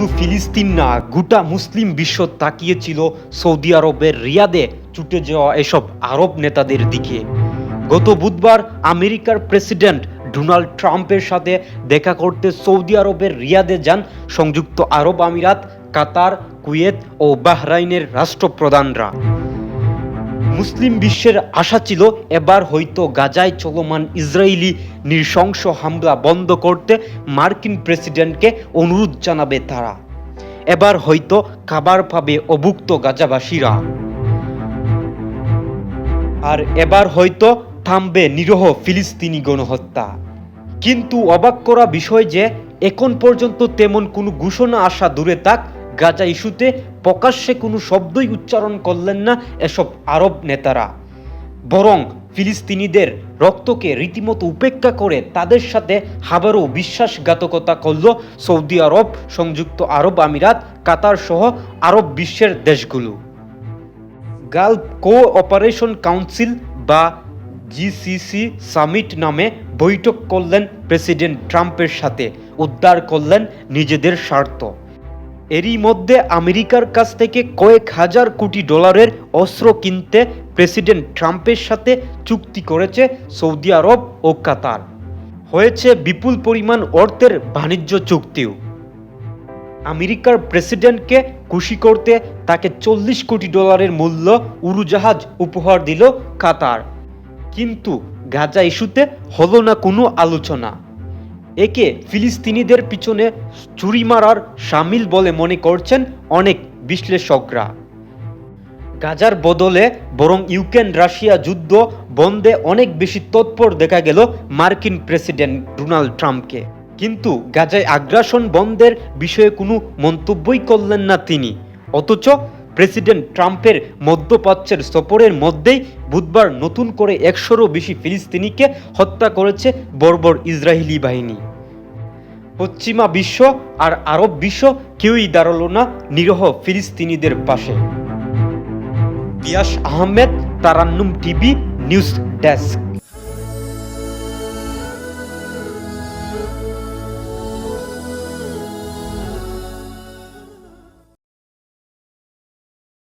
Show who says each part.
Speaker 1: শুধু ফিলিস্তিন না, গোটা মুসলিম বিশ্ব তাকিয়েছিল সৌদি আরবের রিয়াদে ছুটে যাওয়া এসব আরব নেতাদের দিকে। গত বুধবার আমেরিকার প্রেসিডেন্ট ডোনাল্ড ট্রাম্পের সাথে দেখা করতে সৌদি আরবের রিয়াদে যান সংযুক্ত আরব আমিরাত, কাতার, কুয়েত ও বাহরাইনের রাষ্ট্রপ্রধানরা। মুসলিম বিশ্বের আশা ছিল এবার হয়তো গাজায় চলমান ইসরায়েলি নৃশংস হামলা বন্ধ করতে মার্কিন প্রেসিডেন্টকে অনুরোধ জানাবে তারা। এবার হয়তো খাবার পাবে অভুক্ত গাজাবাসীরা। আর এবার হয়তো থামবে নিরহ ফিলিস্তিনি গণহত্যা। কিন্তু অবাক করা বিষয় যে এখন পর্যন্ত তেমন কোনো ঘোষণা আসা দূরে থাক গাজা ইস্যুতে প্রকাশ্যে কোনো শব্দই উচ্চারণ করলেন না এসব আরব নেতারা। বরং ফিলিস্তিনিদের রক্তকে রীতিমতো উপেক্ষা করে তাদের সাথে আবারও বিশ্বাসঘাতকতা করল সৌদি আরব, সংযুক্ত আরব আমিরাত, কাতার সহ আরব বিশ্বের দেশগুলো। গালফ কো অপারেশন কাউন্সিল বা জিসিসি সামিট নামে বৈঠক করলেন প্রেসিডেন্ট ট্রাম্পের সাথে। উদ্ধার করলেন নিজেদের স্বার্থ। এরই মধ্যে আমেরিকার কাছ থেকে কয়েক হাজার কোটি ডলারের অস্ত্র কিনতে প্রেসিডেন্ট ট্রাম্পের সাথে চুক্তি করেছে সৌদি আরব ও কাতার। হয়েছে বিপুল পরিমাণ অর্থের বাণিজ্য চুক্তিও। আমেরিকার প্রেসিডেন্টকে খুশি করতে তাকে চল্লিশ কোটি ডলারের মূল্য উড়োজাহাজ উপহার দিল কাতার। কিন্তু গাজা ইস্যুতে হলো না কোনো আলোচনা। একে ফিলিস্তিনিদের পিছনে চুরি মারার সামিল বলে মনে করছেন অনেক বিশ্লেষকরা। গাজার বদলে বরং ইউক্রেন রাশিয়া যুদ্ধ বন্ধে অনেক বেশি তৎপর দেখা গেল মার্কিন প্রেসিডেন্ট ডোনাল্ড ট্রাম্পকে। কিন্তু গাজায় আগ্রাসন বন্ধের বিষয়ে কোনো মন্তব্যই করলেন না তিনি। অথচ প্রেসিডেন্ট ট্রাম্পের মধ্যপ্রাচ্যের সফরের মধ্যেই বুধবার নতুন করে একশোরও বেশি ফিলিস্তিনিকে হত্যা করেছে বর্বর ইসরায়েলি বাহিনী। পশ্চিমা বিশ্ব আর আরব বিশ্ব কেউই দাঁড়াল না নিরহ ফিলিস্তিনিদের পাশে। Piyas Ahmed, Tarannum TV, news desk.